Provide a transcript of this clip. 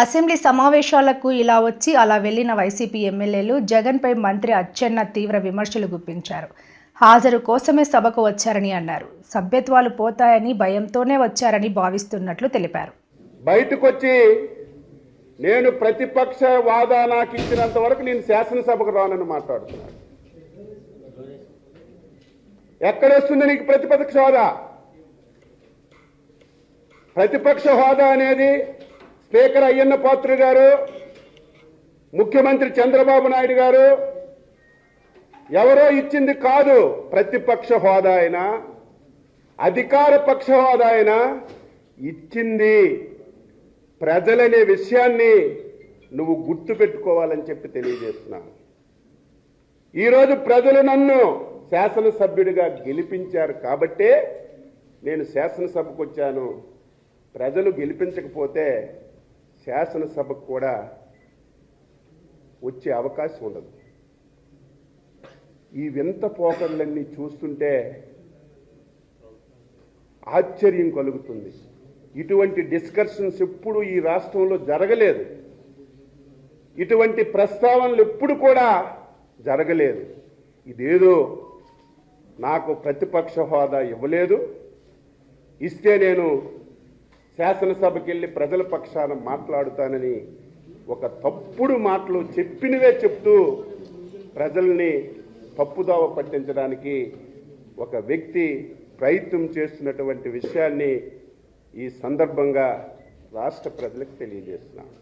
Assembly సమావేశాలకు ఇలా వచ్చి అలా వెళ్ళిన వైసీపీ ఎమ్మెల్యేలు జగన్పై మంత్రి అచ్చెన్న తీవ్ర విమర్శలు గుప్పించారు. హాజరు కోసమే సభకు వచ్చారని అన్నారు. సభ్యత్వాలు పోతాయని భయంతోనే వచ్చారని భావిస్తున్నట్లు తెలిపారు. బయటకు వచ్చి నేను ప్రతిపక్ష వాదా నాకు ఇచ్చినంత వరకు నేను శాసనసభకు రానని మాట్లాడుతున్నాను. ఎక్కడొస్తుంది నీకు ప్రతిపక్ష హోదా? ప్రతిపక్ష హోదా అనేది స్పీకర్ అయ్యన్న పాత్ర గారు ముఖ్యమంత్రి చంద్రబాబు నాయుడు గారు ఎవరో ఇచ్చింది కాదు ప్రతిపక్ష హోదా అయినా అధికార పక్ష హోదా అయినా ఇచ్చింది. ప్రజలనే విషయాన్ని నువ్వు గుర్తు పెట్టుకోవాలని చెప్పి తెలియజేస్తున్నాను. ఈరోజు ప్రజలు నన్ను శాసనసభ్యుడిగా గెలిపించారు కాబట్టే నేను శాసనసభకు వచ్చాను. ప్రజలు గెలిపించకపోతే శాసనసభకు కూడా వచ్చే అవకాశం ఉండదు. ఈ వింత పోకళ్ళన్నీ చూస్తుంటే ఆశ్చర్యం కలుగుతుంది. ఇటువంటి డిస్కషన్స్ ఎప్పుడు ఈ రాష్ట్రంలో జరగలేదు. ఇటువంటి ప్రస్తావనలు ఎప్పుడు కూడా జరగలేదు. ఇదేదో నాకు ప్రతిపక్ష హోదా ఇవ్వలేదు. ఇస్తే నేను శాసనసభకి వెళ్ళి ప్రజల పక్షాన మాట్లాడుతానని ఒక తప్పుడు మాటలు చెప్పినవే చెప్తూ ప్రజల్ని తప్పుదావ పట్టించడానికి ఒక వ్యక్తి ప్రయత్నం చేస్తున్నటువంటి విషయాన్ని ఈ సందర్భంగా రాష్ట్ర ప్రజలకు తెలియజేస్తున్నాను.